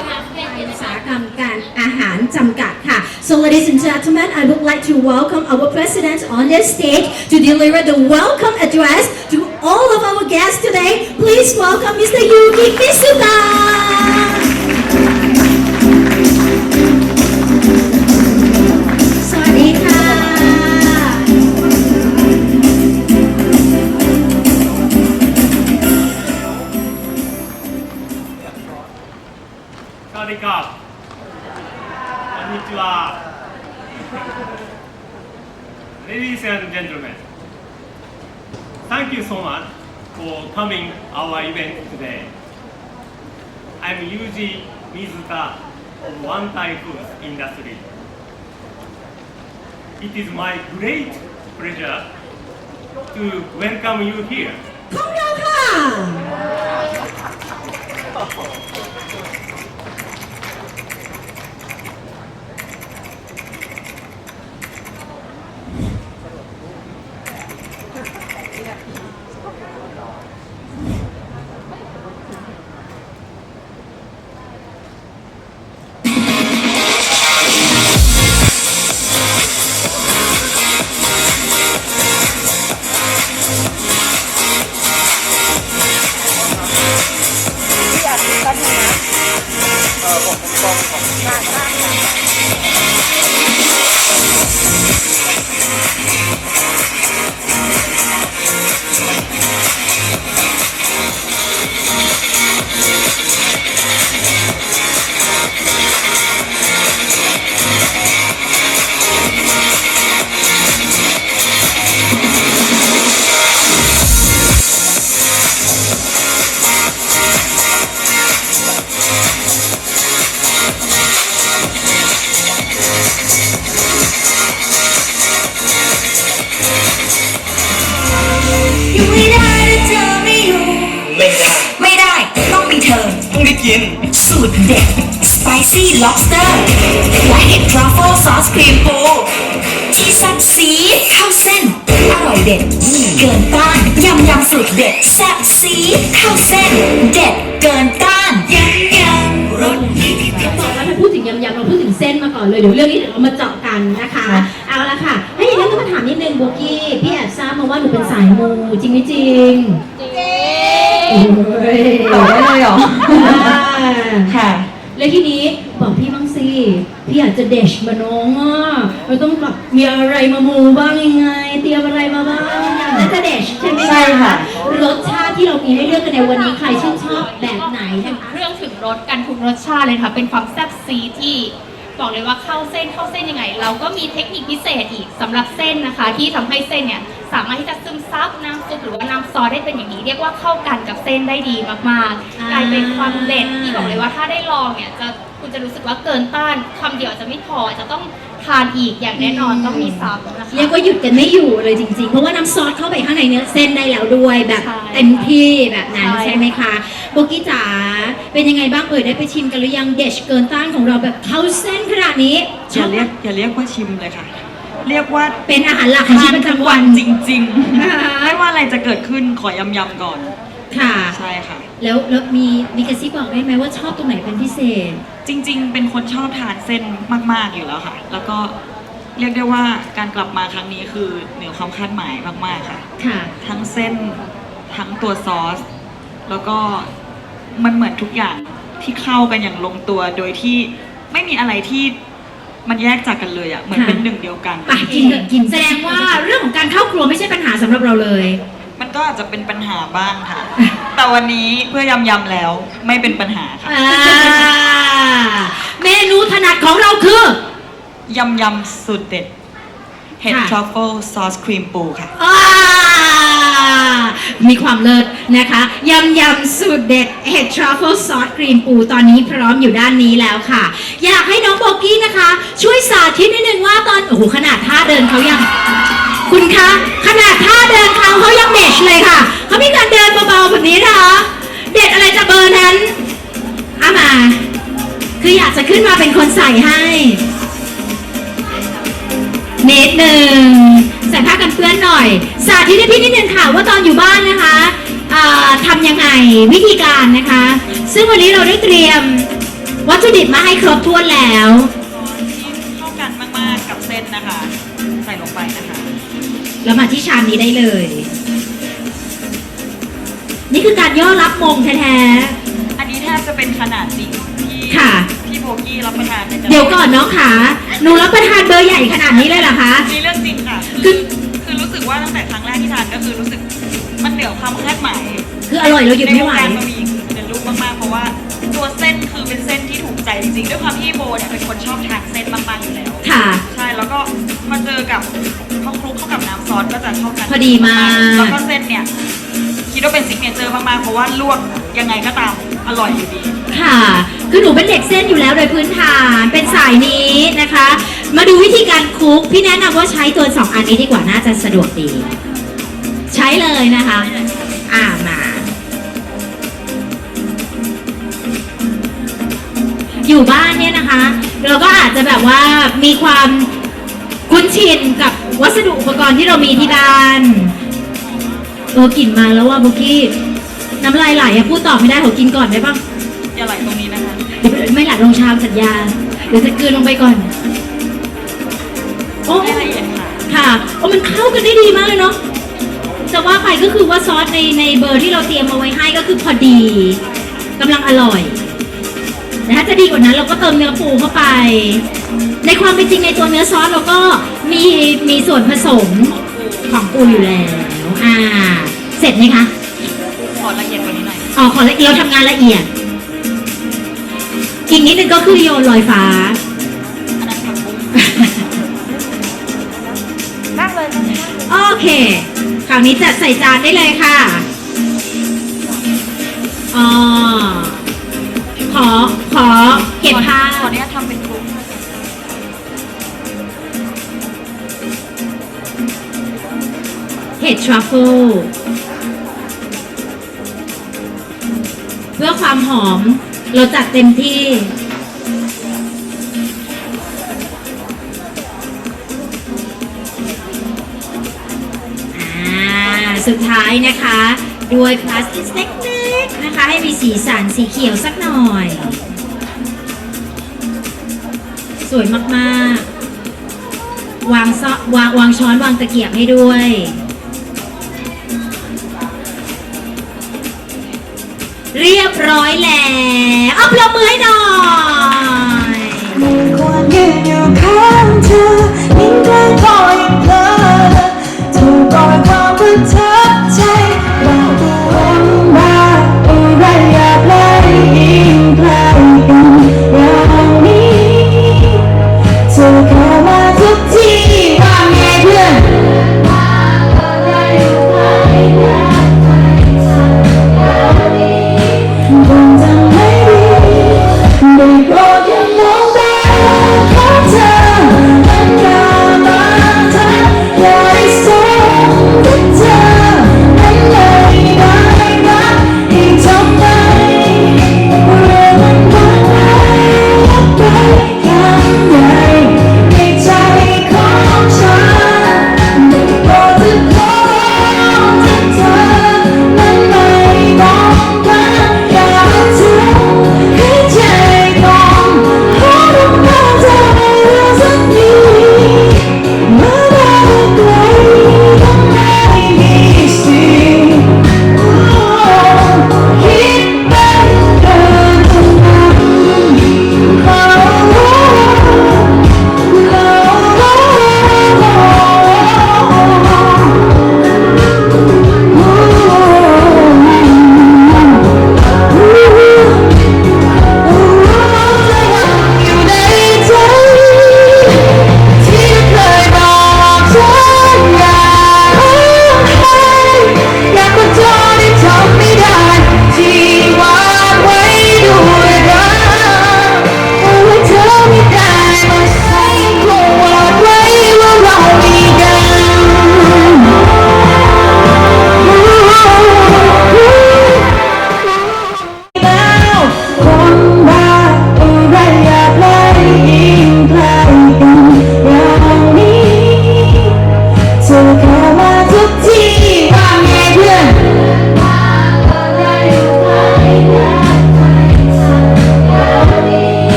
อุตสาหกรรมการอาหารจำกัดค่ะ So ladies and gentlemen I would like to welcome our president on this stage to deliver the welcome address to all of our guests today Please welcome Mr. Yuki Misuta you so much for coming our event today. I'm Yuji Mizuta of One Tai Foods Industry. It is my great pleasure to welcome you here. Come, come! ต้องได้กินสูตรเด็ด spicy lobster และเห็ดทรัฟเฟิลซอสครีมปูที่แซ่บซีดเข้าเส้น อร่อยเด็ดเกินต้านยำยำสูตรเด็ดแซ่บซีดเข้าเส้น เด็ดเกินต้านยำยำรสดีก่อนเราจะพูดถึงยำๆเราพูดถึงเส้นมาก่อนเลยเดี๋ยวเรื่องนี้เดี๋ยวเรามาเจาะกันนะคะ เอาละค่ะให้อย่างนั้นก็มาถามนิดนึงโบกี้พี่แอบทราบมาว่าหนูเป็นสายมูจริงไม่จริงจริงโอ้ย ตอบได้เลยเหรออ่าค่ะ แล้วทีนี้บอกพี่บ้างสิพี่อยากจะเดชมาน้องอะเราต้องแบบมีอะไรมามูบ้างยังไง เตรียมอะไรมาบ้างอยากจะเดชใช่ไหมใช่ค่ะรสชาติที่เรามีให้เลือกกันในวันนี้ใครชื่นชอบแบบไหนถึนะงคะ เครื่องถึงรสกันทุกรสชาติเลยค่ะ เป็นความแซ่บซีดที่ บอกเลยว่าเข้าเส้นเข้าเส้นยังไง เราก็มีเทคนิคพิเศษอีกสำหรับเส้นนะคะ ที่ทำให้เส้นเนี่ยสามารถที่จะซึมซับน้ำซุปหรือว่าน้ำซอสได้เป็นอย่างนี้เรียกว่าเข้ากันกับเส้นได้ดีมากๆกลายเป็นความเด็ดที่บอกเลยว่าถ้าได้ลองเนี่ยจะคุณจะรู้สึกว่าเกินต้านคำเดียวจะไม่พอจะต้อง ทานอีกอย่างแน่นอนต้องมีซ้ำนะคะ เรียกว่าหยุดกันไม่อยู่เลยจริงๆ เพราะว่าน้ำซอสเข้าไปข้างในเนื้อเส้นได้แล้วด้วยแบบใช่เต็มที่แบบนั้นใช่ ใช่ไหมคะโบกี้จ๋าเป็นยังไงบ้างเอ่ยได้ไปชิมกันหรือยังเดชเกินต้านของเราแบบเข้าเส้นขนาดนี้อย่าเรียกอย่าเรียกว่าชิมเลยค่ะ เรียกว่าเป็นอาหารหลักของชีวิตประจำวันจริงอ่าๆไม่ว่าอะไรจะเกิดขึ้นขอยำยำๆก่อน ค่ะ ใช่ค่ะ แล้วแล้วมีมีกระซิบบอกได้ไหมว่าชอบตรงไหนเป็นพิเศษ จริง ๆ เป็นคนชอบทานเส้นมาก ๆ อยู่แล้วค่ะ แล้วก็เรียกได้ว่าการกลับมาครั้งนี้คือเหนือความคาดหมายมาก ๆ ค่ะ ค่ะ ทั้งเส้นทั้งตัวซอส แล้วก็มันเหมือนทุกอย่างที่เข้ากันอย่างลงตัวโดยที่ไม่มีอะไรที่มันแยกจากกันเลยอะ่ะเหมือนค่ะ เป็นหนึ่งเดียวกัน ไปกินเถอะกินแสดงว่าเรื่องของการเข้าครัวไม่ใช่ปัญหาสำหรับเราเลย มันก็อาจจะเป็นปัญหาบ้างค่ะ แต่วันนี้เพื่อยำยำๆแล้วไม่เป็นปัญหาค่ะอ่าเมนูถนัดของเราคือ ยำยำสุดเด็ดเห็ดค่ะ ทรัฟเฟิลซอสครีมปูค่ะ อ่ามีความเลิศนะคะยำยำสูตรเด็ดเห็ดทรัฟเฟิลซอสครีมปูตอนนี้พร้อมอยู่ด้านนี้แล้วค่ะ อยากให้น้องโบกี้นะคะ ช่วยสาธิตนิดนึงว่าตอน โอ้โห ขนาดท่าเดินเขายัง คุณคะ ขนาดท่าเดินเขาเขายังเมชเลยค่ะ เขามีการเดิน เบาๆแบบนี้นะคะ เด็ดอะไรจะเบอร์นั้นอามา คืออยากจะขึ้นมาเป็นคนใส่ให้นิดหนึ่งใส่ผ้ากันเปื้อนหน่อย สาธิตให้พี่นิดนึงค่ะว่าตอนอยู่บ้านนะคะอ่าทำยังไงวิธีการนะคะ ซึ่งวันนี้เราได้เตรียมวัตถุดิบมาให้ครบถ้วนแล้วซอสที่เข้ากันมากๆกับเส้นนะคะ ใส่ลงไปนะคะ แล้วมาที่ชามนี้ได้เลย นี่คือการย่อรับมงแท้อันนี้แทบจะเป็นขนาดจริงที่ค่ะที่โบกี้รับประทานในแต่ๆเดี๋ยวก่อนน้องขาหนูรับประทานเบอร์ใหญ่ขนาดนี้เลยเหรอคะ นี่เรื่องจริงค่ะคืคืออคือรู้สึกว่าตั้งแต่ครั้งแรกที่ทานก็คือรู้สึกมันเหนือความคาดหมาย คืออร่อยเราหยุดในไม่วไหงว การบะหมี่คือเป็นรูปมากๆ เพราะว่าตัวเส้นคือเป็นเส้นที่ถูกใจจริงๆด้วยความที่โบเนี่ยเป็นคนชอบทานเส้นมากๆอยู่แล้ว ค่ะ ใช่แล้วก็มาเจอกับข้าวคลุกเข้ากับน้ำซอสก็จะเข้ากันพอดีมาก แล้วก็เส้นเนี่ย คิดว่าเป็นซิกเนเจอร์มากๆ เพราะว่าลวกยังไงก็ตามอร่อยอยู่ดี ค่ะ คือหนูเป็นเด็กเส้นอยู่แล้วโดยพื้นฐาน เป็นสายนี้นะคะ มาดูวิธีการคลุก พี่แนะนำว่าใช้ตัวสองอันนี้ดีกว่าน่าจะสะดวกดี ใช้เลยนะคะ อ่ามา อยู่บ้านเนี่ยนะคะ เราก็อาจจะแบบว่ามีความคุ้นชินกับวัสดุอุปกรณ์ที่เรามีที่บ้าน เออกลิ่นมาแล้วว่าบุกี้น้ำลายไหลอะพูดต่อไม่ได้ขอกินก่อนได้ปะอย่าไหลตรงนี้นะคะเดี๋ยวไม่หลัดลงชามสัญญาเดี๋ยวจะกลืนลงไปก่อน โอ้ให้ละเอียดค่ะค่ะโอ้มันเข้ากันได้ดีมากเลยเนาะจะว่าไปก็คือว่าซอสในในเบอร์ที่เราเตรียมมาไว้ให้ก็คือพอดีกำลังอร่อยแต่ถ้าจะดีกว่านั้นเราก็เติมเนื้อปูเข้าไป ในความเป็นจริงในตัวเนื้อซอสเราก็มีมีส่วนผสมของปูอยู่แล้ว อ่า เสร็จไหมคะ ขอละเอียดกว่านี้หน่อย อ๋อขอละเอียดเราทำงานละเอียด อีกนิดนึงก็คือโยนลอยฟ้า อันนั้นผักบุ้งนั่งเลยนั่งเลยโอเค คราวนี้จัดใส่จานได้เลยค่ะ อ๋อ ทรัฟเฟิลเพื่อความหอมเราจัดเต็มที่อ่าสุดท้ายนะคะ ด้วยพลาสติกเล็กๆนะคะ ให้มีสีสันสีเขียวสักหน่อย สวยมากๆ วางซอวางวางช้อนวางตะเกียบให้ด้วย เรียบร้อยแล้วเอาปรบมือให้หน่อยควรยืนอยู่ข้างเธอยิ่งใกล้พอยิ่งเพลิน